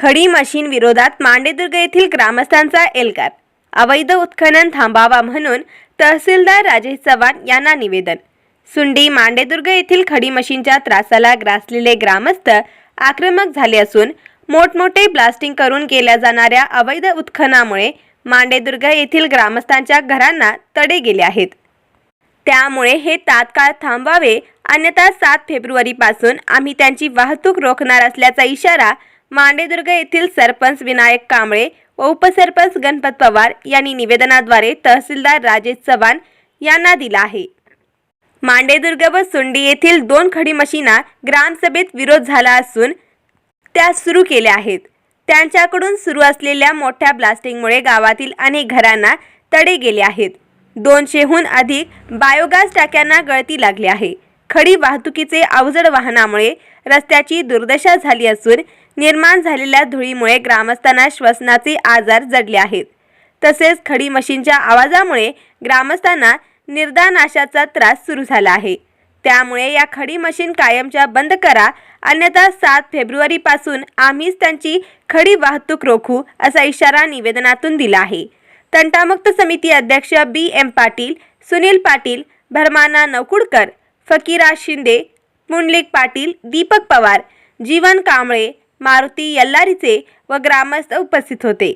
खडी मशीन विरोधात मांडेदुर्ग येथील ग्रामस्थांचा एल्गार. अवैध उत्खनन थांबावा म्हणून तहसीलदार राजेश चव्हाण यांना निवेदन. सुंडी मांडेदुर्ग येथील खडी मशीनच्या त्रासाला ग्रासलेले ग्रामस्थ आक्रमक झाले असून मोठमोठे ब्लास्टिंग करून केल्या जाणाऱ्या अवैध उत्खनामुळे मांडेदुर्ग येथील ग्रामस्थांच्या घरांना तडे गेले आहेत. त्यामुळे हे तात्काळ थांबवावे अन्यथा सात फेब्रुवारीपासून आम्ही त्यांची वाहतूक रोखणार असल्याचा इशारा मांडेदुर्ग येथील सरपंच विनायक कांबळे व उपसरपंच गणपत पवार यांनी निवेदनाद्वारे तहसीलदार राजेश चव्हाण यांना दिला आहे. मांडेदुर्ग व सुंडी येथील दोन खडी मशीना ग्रामसभेत विरोध झाला असून त्या सुरू केल्या आहेत. त्यांच्याकडून सुरू असलेल्या मोठ्या ब्लास्टिंगमुळे गावातील अनेक घरांना तडे गेले आहेत. दोनशेहून अधिक बायोगॅस टाक्यांना गळती लागली आहे. खडी वाहतुकीचे अवजड वाहनामुळे रस्त्याची दुर्दशा झाली असून निर्माण झालेल्या धुळीमुळे ग्रामस्थांना श्वसनाचे आजार जडले आहेत. तसेच खडी मशीनच्या आवाजामुळे ग्रामस्थांना निर्दानाशाचा त्रास सुरू झाला आहे. त्यामुळे या खडी मशीन कायमच्या बंद करा अन्यथा सात फेब्रुवारीपासून आम्हीच त्यांची खडी वाहतूक रोखू असा इशारा निवेदनातून दिला आहे. तंटामुक्त समिती अध्यक्ष बी. एम. पाटील सुनील पाटील भरमाना नवकुडकर फकीरा शिंदे पुंडलिक पाटील दीपक पवार जीवन कांबळे मारुती यल्लारीचे व ग्रामस्थ उपस्थित होते.